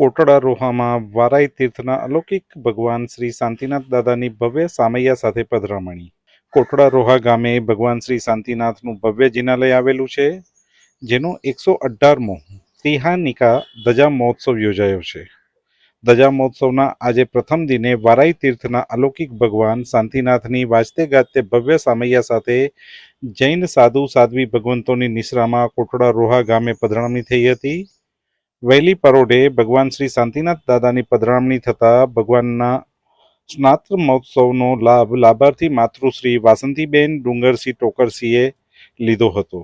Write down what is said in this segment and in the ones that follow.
કોટડા રોહામાં વારાઈ તીર્થના અલૌકિક ભગવાન શ્રી શાંતિનાથ દાદાની ભવ્ય સામૈયા સાથે પધરામણી. કોટડા રોહા ગામે ભગવાન શ્રી શાંતિનાથનું ભવ્ય જિનાલય આવેલું છે, જેનો એકસો અઢારમો તિહાનિકા ધજા મહોત્સવ યોજાયો છે. ધજા મહોત્સવના આજે પ્રથમ દિને વારાઈ તીર્થના અલૌકિક ભગવાન શાંતિનાથની વાજતે ગાજતે ભવ્ય સામૈયા સાથે જૈન સાધુ સાધ્વી ભગવંતોની નિશ્રામાં કોટડા રોહા ગામે પધરામણી થઈ હતી. વહેલી પરોઢે ભગવાન શ્રી શાંતિનાથ દાદાની પધરામણી થતા ભગવાનના સ્નાત્ર મહોત્સવનો લાભ લાભાર્થી માતૃશ્રી વાસંતીબેન ડુંગરસિંહ ટોકરસિંહે લીધો હતો.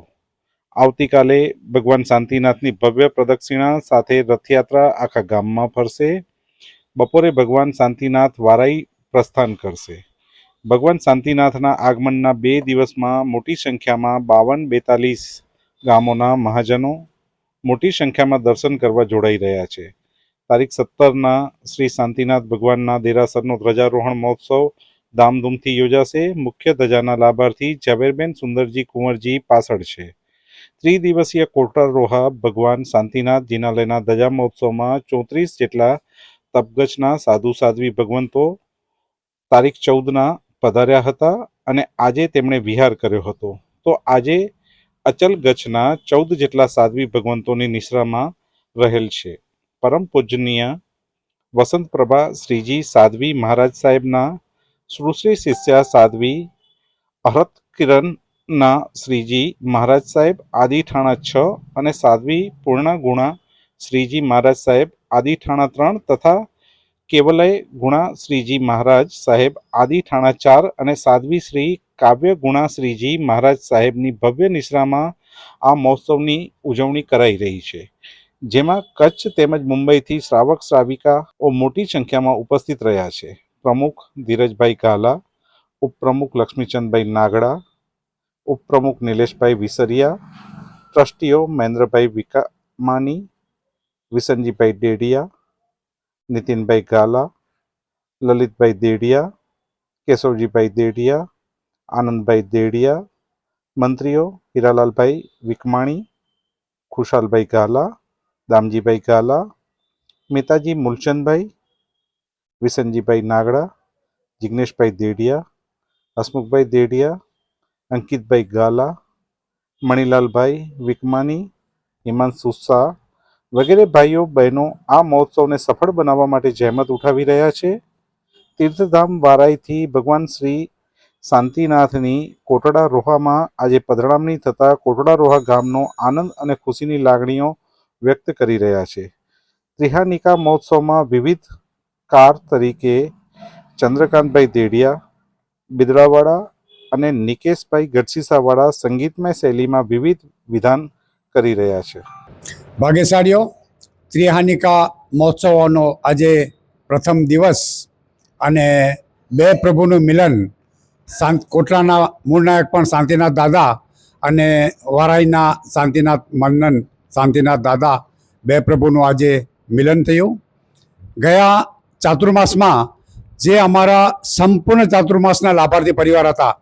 આવતીકાલે ભગવાન શાંતિનાથની ભવ્ય પ્રદક્ષિણા સાથે રથયાત્રા આખા ગામમાં ફરશે. બપોરે ભગવાન શાંતિનાથ વારાઈ પ્રસ્થાન કરશે. ભગવાન શાંતિનાથના આગમનના બે દિવસમાં મોટી સંખ્યામાં બાવન બેતાલીસ ગામોના મહાજનો મોટી સંખ્યામાં દર્શન કરવા જોડાઈ રહ્યા છે. તારીખ સત્તરના શ્રી શાંતિનાથ ભગવાનના દેરાસરનો ધ્વજારોહણ મહોત્સવ ધામધૂમથી યોજાશે. મુખ્ય ધજાના લાભાર્થી ઝવેરબેન સુંદરજી કુંવરજી પાછળ છે. ત્રિદિવસીય કોટર રોહા ભગવાન શાંતિનાથ જિનાલયના ધજા મહોત્સવમાં ચોત્રીસ જેટલા તપગચના સાધુ સાધ્વી ભગવંતો તારીખ ચૌદના પધાર્યા હતા અને આજે તેમણે વિહાર કર્યો હતો. તો આજે અચલ ગચ્છના ચૌદ જેટલા સાધ્વી ભગવંતોની નિશ્રામાં રહેલ છે. પરમ પૂજનીય વસંત પ્રભા શ્રીજી સાધ્વી મહારાજ સાહેબના સુશ્રી શિષ્યા સાધ્વી અહરત કિરણના શ્રીજી મહારાજ સાહેબ આદિઠાણા છ અને સાધ્વી પૂર્ણા ગુણા શ્રીજી મહારાજ સાહેબ આદિઠાણા ત્રણ તથા કેવલય ગુણા શ્રીજી મહારાજ સાહેબ આદિઠાણા ચાર અને સાધ્વી શ્રી કાવ્ય ગુણાશ્રીજી મહારાજ સાહેબની ભવ્ય નિશ્રામાં આ મહોત્સવની ઉજવણી કરાઈ રહી છે. જેમાં કચ્છ તેમજ મુંબઈથી શ્રાવક શ્રાવિકાઓ મોટી સંખ્યામાં ઉપસ્થિત રહ્યા છે. પ્રમુખ ધીરજભાઈ ગાલા, ઉપપ્રમુખ લક્ષ્મીચંદભાઈ નાગડા, ઉપપ્રમુખ નિલેશભાઈ વિસરિયા, ટ્રસ્ટીઓ મહેન્દ્રભાઈ વિકામાની, વિસનજીભાઈ ડેડિયા, નીતિનભાઈ ગાલા, લલિતભાઈ દેડિયા, કેશવજીભાઈ દેડિયા આનંદભાઈ દેડિયા, મંત્રીઓ, હીરાલાલભાઈ વિકમાણી, ખુશાલભાઈ ગાલા, દામજીભાઈ ગાલા મેતાજી મૂલચંદભાઈ, વિસનજીભાઈ નાગડા, જિગ્નેશભાઈ દેડિયા, હસમુખભાઈ દેડિયા, અંકિતભાઈ ગાલા, મણિલાલભાઈ વિકમાની હિમાંશુ શાહ વગેરે ભાઈઓ, બહેનો આ મહોત્સવને સફળ બનાવવા માટે જહેમત ઉઠાવી રહ્યા છે. તીર્થધામ વારાઈથી ભગવાન શ્રી શાંતિનાથની કોટડા રોહામાં આજે પધરામણી થતાં કોટડા રોહા ગામનો આનંદ અને ખુશીની લાગણીઓ વ્યક્ત કરી રહ્યા છે. ત્રિહાનિકા મહોત્સવમાં વિવિધ કાર તરીકે ચંદ્રકાંતભાઈ દેડિયા, બિદડાવાળા અને નિકેશભાઈ ગઢસીસાવાળા સંગીતમય શૈલીમાં વિવિધ વિધાન કરી રહ્યા છે. ભાગ્યશાળીઓ ત્રિહાનિકા મહોત્સવનો આજે પ્રથમ દિવસ અને બે પ્રભુનું મિલન શાંત કોટલાના મૂળનાયક પણ શાંતિનાથ દાદા અને વારાઈના શાંતિનાથ મન્નન શાંતિનાથ દાદા બે પ્રભુનું આજે મિલન થયું. ગયા ચાતુર્માસમાં જે અમારા સંપૂર્ણ ચાતુર્માસના લાભાર્થી પરિવાર હતા,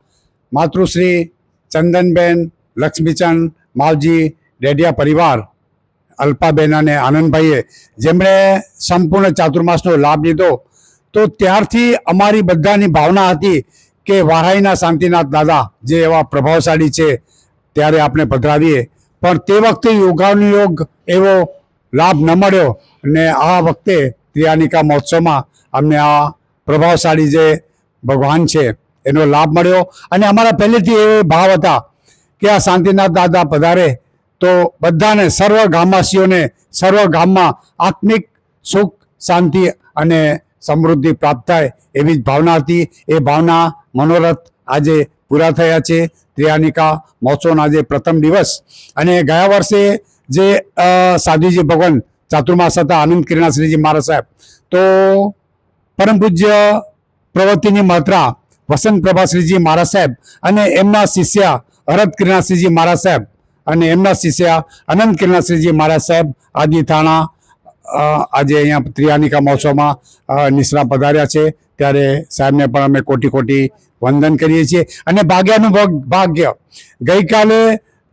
માતૃશ્રી, ચંદનબેન, લક્ષ્મીચંદ, માવજી, ડેડિયા પરિવાર, અલ્પાબેન અને આનંદભાઈએ જેમણે સંપૂર્ણ ચાતુર્માસનો લાભ લીધો. તો ત્યારથી અમારી બધાની ભાવના હતી કે વારાઈના શાંતિનાથ દાદા જે એવા પ્રભાવશાળી છે, ત્યારે આપણે પધરાવીએ. પણ તે વખતે યોગાનુયોગ એવો લાભ ન મળ્યો અને આ વખતે ત્રિયાનિકા મહોત્સવમાં અમને આ પ્રભાવશાળી જે ભગવાન છે, એનો લાભ મળ્યો. અને અમારા પહેલેથી એ ભાવ હતા કે આ શાંતિનાથ દાદા પધારે તો બધાને સર્વ ગામવાસીઓને સર્વ ગામમાં આત્મિક સુખ, શાંતિ અને સમૃદ્ધિ પ્રાપ્ત થાય એવી જ ભાવના હતી. એ ભાવના મનોરથ આજે પૂરા થયા છે. ત્રિયાનિકા મહોત્સવના આજે પ્રથમ દિવસ. અને ગયા વર્ષે જે સાધુજી ભગવાન ચાતુર્માસ હતા, આનંદ કિરણાશ્રીજી મહારાજ સાહેબ, તો પરમ પૂજ્ય પ્રવૃત્તિની માત્રા વસંત પ્રભાશ્રીજી મહારાજ સાહેબ અને એમના શિષ્ય હરત કિરણાશ્રીજી મહારાજ સાહેબ અને એમના શિષ્ય અનંત કિરણાશ્રીજી મહારાજ સાહેબ આદિ થાણા આજે અહીંયા ત્રિયાનિકા મહોત્સવમાં નિષ્ણા પધાર્યા છે. ત્યારે સાહેબને પણ અમે કોટી કોટી વંદન કરીએ છીએ. અને ભાગ્યાનું ભાગ્ય. ગઈકાલે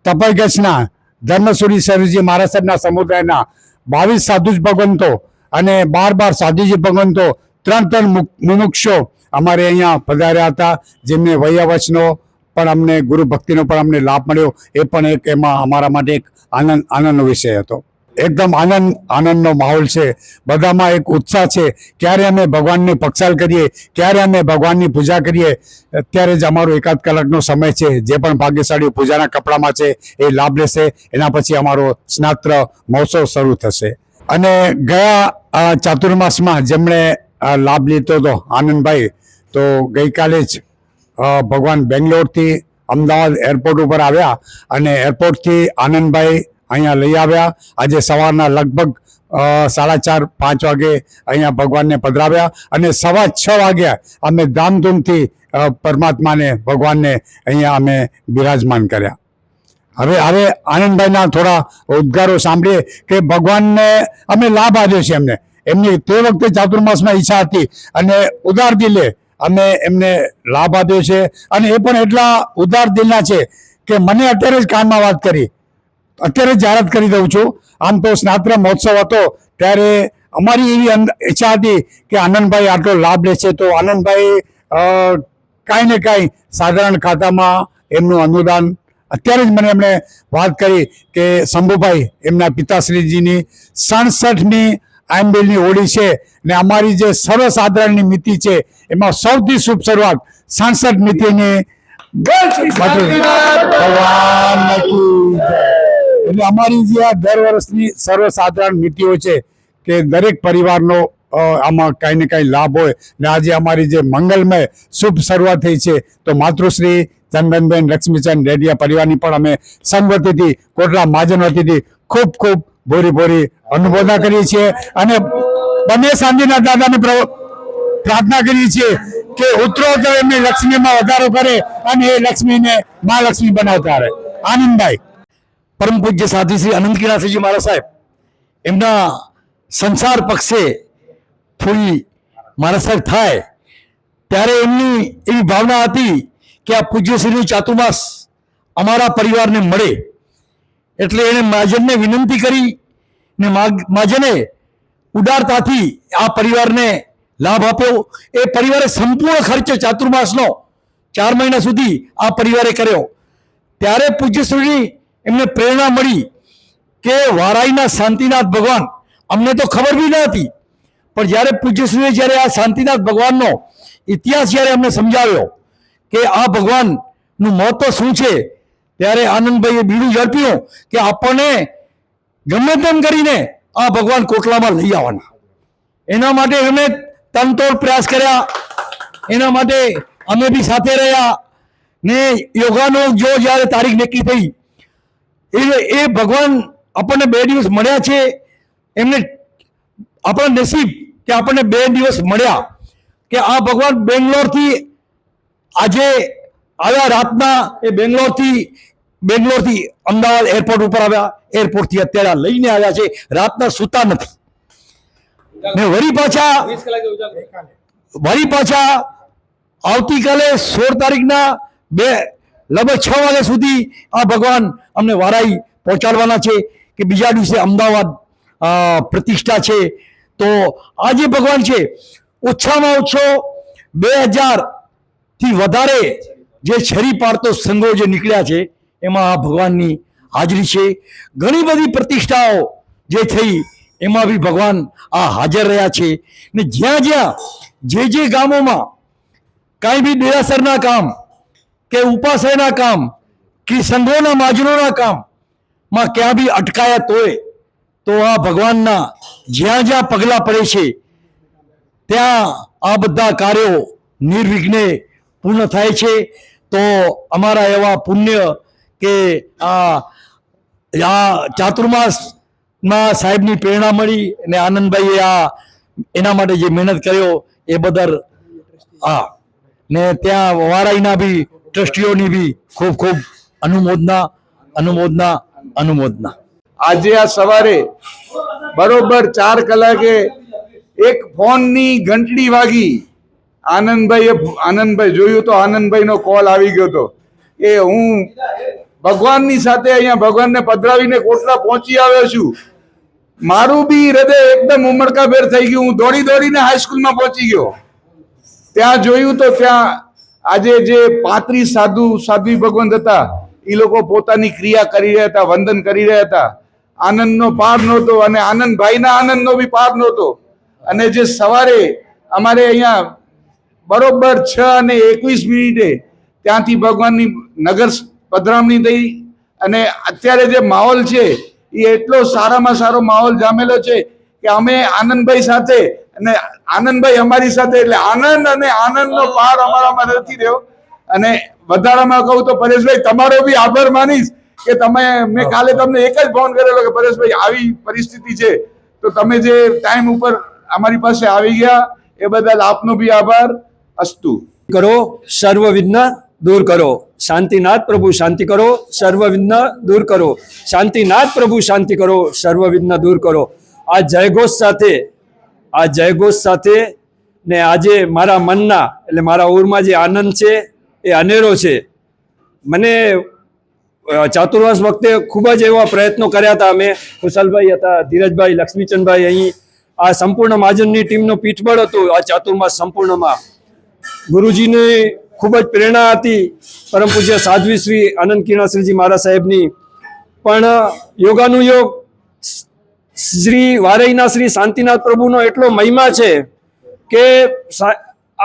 તપયગચના ધર્મસુરી સરજી મહારાજ સાહેબના સમુદાયના બાવીસ સાધુજ ભગવંતો અને બાર બાર સાધુજી ભગવંતો ત્રણ ત્રણ મુમુક્ષો અમારે અહીંયા પધાર્યા હતા, જેમને વયવચનો પણ અમને, ગુરુ ભક્તિનો પણ અમને લાભ મળ્યો. એ પણ એક એમાં અમારા માટે એક આનંદ, આનંદનો વિષય હતો. એકદમ આનંદ, આનંદનો માહોલ છે. બધામાં એક ઉત્સાહ છે. ક્યારે અમે ભગવાનને પક્ષાલ કરીએ, ક્યારે અમે ભગવાનની પૂજા કરીએ, અત્યારે જ અમારો એકાદ કલાકનો સમય છે. જે પણ ભાગ્યશાળી પૂજાના કપડામાં છે, એ લાભ લેશે. એના પછી અમારો સ્નાત્ર મહોત્સવ શરૂ થશે. અને ગયા ચાતુર્માસમાં જેમણે લાભ લીધો હતો, આનંદભાઈ, તો ગઈકાલે જ ભગવાન બેંગ્લોરથી અમદાવાદ એરપોર્ટ ઉપર આવ્યા અને એરપોર્ટથી આનંદભાઈ અહીંયા લઈ આવ્યા. આજે સવારના લગભગ સાડા ચાર, પાંચ વાગે અહીંયા ભગવાનને પધરાવ્યા અને સવા છ વાગ્યા અમે ધામધૂમથી પરમાત્માને, ભગવાનને અહીંયા અમે બિરાજમાન કર્યા. હવે હવે આનંદભાઈના થોડા ઉદ્ગારો સાંભળીએ કે ભગવાનને અમે લાભ આપ્યો છે એમને. એમની તે વખતે ચાતુર્માસમાં ઈચ્છા હતી અને ઉદાર દિલે અમે એમને લાભ આપ્યો છે. અને એ પણ એટલા ઉદાર દિલના છે કે મને અત્યારે જ કાનમાં વાત કરી. અત્યારે જાહેરાત કરી દઉં છું. આમ તો સ્નાત્ર મહોત્સવ હતો ત્યારે અમારી એવી ઈચ્છા હતી કે આનંદભાઈ આટલો લાભ લે છે તો આનંદભાઈ કાંઈ ને કાંઈ સાધારણ ખાતામાં એમનું અનુદાન. અત્યારે જ મને એમણે વાત કરી કે શંભુભાઈ એમના પિતાશ્રીજીની સડસઠની આંબેલની હોળી છે ને અમારી જે સર્વસાધારણની મિતિ છે એમાં સૌથી શુભ શરૂઆત સડસઠ મિતિની ભગવાન. એટલે અમારી જે આ દર વર્ષની સર્વસાધારણ નીતિઓ છે કે દરેક પરિવારનો આમાં કાંઈ ને કાંઈ લાભ હોય ને આજે અમારી જે મંગલમય શુભ શરૂઆત થઈ છે, તો માતૃશ્રી ચંદનબેન લક્ષ્મીચંદ રેડિયા પરિવારની પણ અમે સંગવતીથી કોટલા મહાજન વતીથી ખૂબ ખૂબ ભોરી ભોરી અનુમોદના કરીએ છીએ અને બંને શાંતિના દાદાને પ્ર- પ્રાર્થના કરીએ છીએ કે ઉત્તરોત્તર એમની લક્ષ્મીમાં વધારો કરે અને એ લક્ષ્મીને મહાલક્ષ્મી બનાવતા રહે. આનંદભાઈ. પરમ પૂજ્ય સાધુ શ્રી અનંતકીનાથજી મહારાજ સાહેબ, એમના સંસાર પક્ષે થોડી મહારાજ સાહેબ થાય, ત્યારે એમની એવી ભાવના હતી કે આ પૂજ્યશ્રીનું ચાતુર્માસ અમારા પરિવારને મળે. એટલે એણે મહાજનને વિનંતી કરી ને માજને ઉદારતાથી આ પરિવારને લાભ આપ્યો. એ પરિવારે સંપૂર્ણ ખર્ચ ચાતુર્માસનો ચાર મહિના સુધી આ પરિવારે કર્યો. ત્યારે પૂજ્યશ્રીની એમને પ્રેરણા મળી કે વારાઈના શાંતિનાથ ભગવાન, અમને તો ખબર બી ન હતી. પણ જ્યારે પૂજ્યશ્રીએ જ્યારે આ શાંતિનાથ ભગવાનનો ઇતિહાસ જ્યારે અમને સમજાવ્યો કે આ ભગવાનનું મહત્વ શું છે, ત્યારે આનંદભાઈએ બીડું ઝડપ્યું કે આપણને ગમે તેમ કરીને આ ભગવાન કોટલામાં લઈ આવવાના. એના માટે અમે તનતોડ પ્રયાસ કર્યા. એના માટે અમે બી સાથે રહ્યા ને યોગાનો જો જ્યારે તારીખ નક્કી થઈ એ એ ભગવાન આપણને બે દિવસ મળ્યા છે. એમને આપણા નસીબ કે આપણને બે દિવસ મળ્યા કે આ ભગવાન બેંગ્લોરથી આજે આવ્યા રાતના એ બેંગ્લોરથી બેંગ્લોરથી અમદાવાદ એરપોર્ટ ઉપર આવ્યા. એરપોર્ટથી અત્યારે લઈને આવ્યા છે. રાતના સૂતા નથી. ને વળી પાછા વળી પાછા આવતીકાલે સોળ તારીખના બે લગભગ છ વાગ્યા સુધી આ ભગવાન અમને વારાઈ પહોંચાડવાના છે કે બીજા દિવસે અમદાવાદ પ્રતિષ્ઠા છે. તો આ જે ભગવાન છે, ઓછામાં ઓછો બે હજારથી વધારે જે છરી પાડતો સંઘો જે નીકળ્યા છે, એમાં આ ભગવાનની હાજરી છે. ઘણી બધી પ્રતિષ્ઠાઓ જે થઈ, એમાં બી ભગવાન આ હાજર રહ્યા છે. ને જ્યાં જ્યાં જે જે ગામોમાં કાંઈ બી દેરાસરના કામ કે ઉપાસયના કામ, કે સંઘોના માજરોના કામ, માં ક્યાં બી અટકાયત હોય, તો આ ભગવાનના જ્યાં જ્યાં પગલાં પડે છે, ત્યાં આ બધા કાર્યો નિર્વિઘ્ને પૂર્ણ થાય છે. તો અમારા એવા પુણ્ય કે આ આ ચાતુર્માસમાં સાહેબની પ્રેરણા મળી અને આનંદભાઈએ આ એના માટે જે મહેનત કર્યો, એ બદલ હા, ને ત્યાં વારાઈના બી ટ્રસ્ટીઓની બી ખૂબ ખૂબ અનુમોદના અનુમોદના અનુમોદના. આજે આ સવારે બરોબર ચાર કલાકે એક ફોનની ઘંટડી વાગી. આનંદભાઈએ આનંદભાઈ, જોયું તો આનંદભાઈનો કોલ આવી ગયો હતો કે હું ભગવાનની સાથે અહીંયા ભગવાનને પધરાવીને કોટલા પહોંચી આવ્યો છું. મારું બી હૃદય એકદમ ઉમળકાભેર થઈ ગયું. હું દોડી દોડીને હાઈસ્કૂલમાં પહોંચી ગયો. ત્યાં જોયું તો ત્યાં આજે જે પાંત્રીસ સાધુ, સાધ્વી ભગવંત હતા એ લોકો પોતાની ક્રિયા કરી રહ્યા હતા, વંદન કરી રહ્યા હતા. આનંદનો પાર નહોતો અને આનંદભાઈના આનંદનો બી પાર નહોતો. અને જે સવારે અમારે અહીંયા બરોબર છ અને એકવીસ મિનિટે ત્યાંથી ભગવાનની નગર પધરામણી થઈ અને અત્યારે જે માહોલ છે એ એટલો સારામાં સારો માહોલ જામેલો છે કે અમે આનંદભાઈ સાથે અને આનંદભાઈ અમારી સાથે એટલે આનંદ અને આનંદનો પાર અમારામાં નથી રહ્યો. અને વધારામાં કહું તો પરેશભાઈ તમારો બી આભાર માનીશ કે તમે મેં કાલે તમને એક જ ફોન કરેલો કે પરેશભાઈ આવી પરિસ્થિતિ છે. તો તમે જે ટાઈમ ઉપર અમારી પાસે આવી ગયા એ બદલ આપનો બી આભાર. અસ્તુ. કરો સર્વ વિઘ્ન દૂર કરો. શાંતિનાથ પ્રભુ શાંતિ કરો સર્વ વિઘ્ન દૂર કરો. શાંતિનાથ પ્રભુ શાંતિ કરો સર્વ વિઘ્ન દૂર કરો. આ જયઘોષ સાથે આ જયઘોષ સાથે ને આજે મારા મનના, એટલે મારા ઉરમાં જે આનંદ છે એ અનેરો છે. મને ચાતુર્વાસ વખતે ખૂબ જ એવા પ્રયત્નો કર્યા હતા અમે. કુશલભાઈ હતા, ધીરજભાઈ, લક્ષ્મીચંદભાઈ અહીં. આ સંપૂર્ણ મહાજનની ટીમનો પીઠબળ હતું આ ચાતુર્માસ સંપૂર્ણમાં. ગુરુજીની ખૂબ જ પ્રેરણા હતી પરમ પૂજ્ય સાધ્વી શ્રી આનંદ કિરણાશ્રીજી મહારાજ સાહેબની. પણ યોગાનું યોગ શ્રી વારઈના શ્રી શાંતિનાથ પ્રભુનો એટલો મહિમા છે કે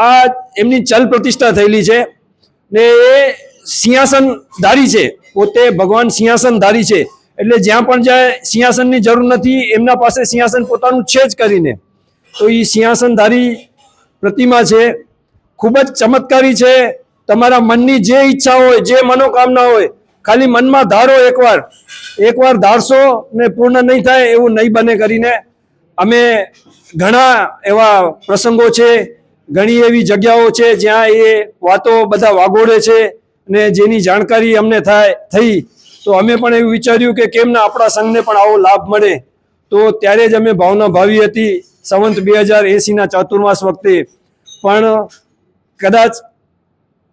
આ એમની ચલ પ્રતિષ્ઠા થયેલી છે ને એ સિંહાસન ધારી છે. પોતે ભગવાન સિંહાસન ધારી છે. એટલે જ્યાં પણ જાય સિંહાસનની જરૂર નથી, એમના પાસે સિંહાસન પોતાનું છે જ કરીને. તો એ સિંહાસનધારી પ્રતિમા છે. ખૂબ જ ચમત્કારી છે. તમારા મનની જે ઈચ્છા હોય, જે મનોકામના હોય ખાલી મનમાં ધારો એકવાર. એકવાર ધારશો ને પૂર્ણ નહીં થાય એવું નહીં બને કરીને અમે ઘણા એવા પ્રસંગો છે, ઘણી એવી જગ્યાઓ છે જ્યાં એ વાતો બધા વાગોડે છે ને જેની જાણકારી અમને થાય, થઈ. તો અમે પણ એવું વિચાર્યું કે કેમ ના આપણા સંઘને પણ આવો લાભ મળે. તો ત્યારે જ અમે ભાવના ભાવી હતી સંવંત બે હજાર એંસીના ચાતુર્માસ વખતે. પણ કદાચ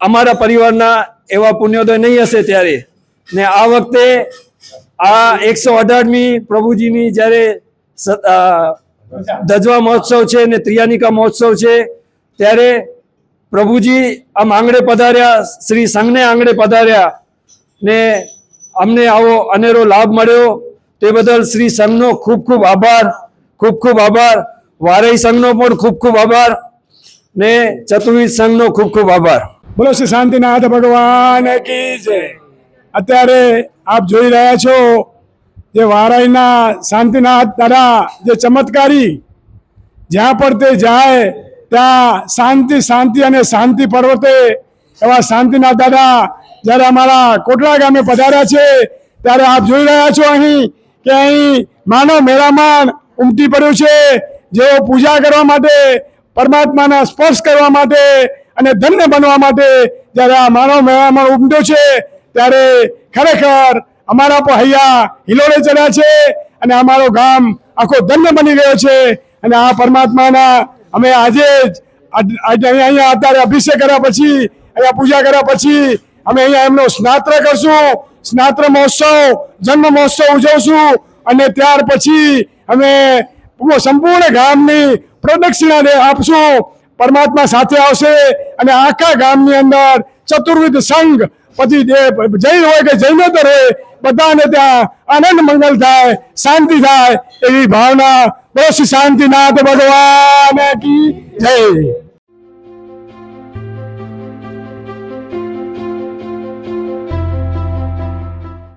અમારા પરિવારના એવા પુણ્યોદય નહીં હશે ત્યારે. ને આ વખતે આ એકસો અઢારમી પ્રભુજીની જ્યારે ધજવા મહોત્સવ છે ને ત્રિયાનિકા મહોત્સવ છે, ત્યારે પ્રભુજી આમ આંગણે પધાર્યા, શ્રી સંઘને આંગણે પધાર્યા ને અમને આવો અનેરો લાભ મળ્યો. તે બદલ શ્રી સંઘનો ખૂબ ખૂબ આભાર, ખૂબ ખૂબ આભાર. વારઈ સંઘનો પણ ખૂબ ખૂબ આભાર ને ચતુર્વી સંઘનો ખૂબ ખૂબ આભાર. બોલો શ્રી શાંતિનાથ ભગવાન કી જય. અત્યારે આપ જોઈ રહ્યા છો જે વારાઈના શાંતિનાથ દાદા જે ચમત્કારી જ્યાં પણ તે જાય, ત્યાં શાંતિ શાંતિ અને શાંતિ પર્વતે એવા શાંતિનાથ દાદા જ્યારે અમારા કોટલા ગામે પધાર્યા છે, ત્યારે આપ જોઈ રહ્યા છો અહીં કે અહીં માનવ મેળામાં ઉમટી પડ્યું છે, જેઓ પૂજા કરવા માટે, પરમાત્માના સ્પર્શ કરવા માટે અને ધન્ય બનવા માટે જ્યારે આ માનવ મેળામાં ઉમટ્યો છે ત્યારે ખરેખર અમારા પહૈયા હૈયા હિલોળે ચડ્યા છે અને અમારો ગામ આખો ધન્ય બની ગયો છે. અને આ પરમાત્માના અમે આજે જ અહીંયા અત્યારે અભિષેક કર્યા પછી, અહીંયા પૂજા કર્યા પછી અમે અહીંયા એમનો સ્નાત્ર કરશું. સ્નાત્ર મહોત્સવ, જન્મ મહોત્સવ ઉજવશું. અને ત્યાર પછી અમે સંપૂર્ણ ગામની પ્રદક્ષિણા આપશું. પરમાત્મા સાથે આવશે અને આખા ગામની અંદર ચતુર્વિધ સંઘ પછી જૈન હોય કે જૈનોતર હોય બધાને ત્યાં આનંદ મંગલ થાય, શાંતિ થાય એવી ભાવના. બસ શાંતિનાથ ભગવાન કી જય.